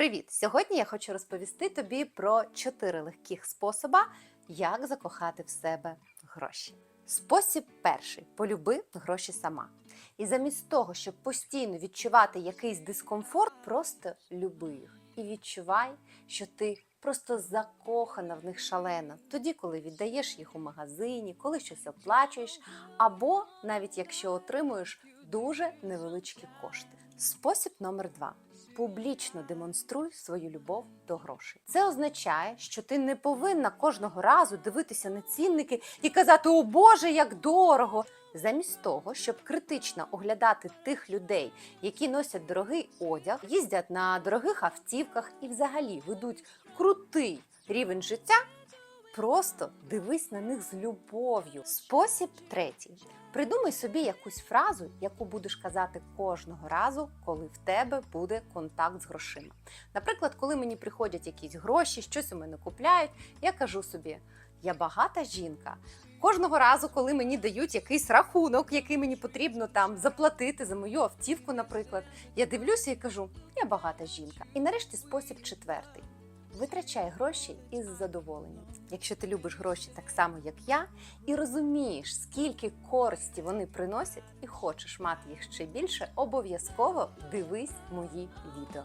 Привіт! Сьогодні я хочу розповісти тобі про чотири легких способа, як закохати в себе гроші. Спосіб перший полюби гроші сама. І замість того, щоб постійно відчувати якийсь дискомфорт, просто люби їх і відчувай, що ти просто закохана в них шалено. Тоді, коли віддаєш їх у магазині, коли щось оплачуєш, або навіть якщо отримуєш дуже невеличкі кошти. Спосіб номер два. Публічно демонструй свою любов до грошей. Це означає, що ти не повинна кожного разу дивитися на цінники і казати: О Боже, як дорого! Замість того, щоб критично оглядати тих людей, які носять дорогий одяг, їздять на дорогих автівках і взагалі ведуть крутий рівень життя. Просто дивись на них з любов'ю. Спосіб третій. Придумай собі якусь фразу, яку будеш казати кожного разу, коли в тебе буде контакт з грошима. Наприклад, коли мені приходять якісь гроші, щось у мене купляють, я кажу собі: я багата жінка. Кожного разу, коли мені дають якийсь рахунок, який мені потрібно там заплатити за мою автівку, наприклад, я дивлюся і кажу: я багата жінка. І нарешті спосіб четвертий. Витрачай гроші із задоволенням. Якщо ти любиш гроші так само, як я, і розумієш, скільки користі вони приносять, і хочеш мати їх ще більше, обов'язково дивись мої відео.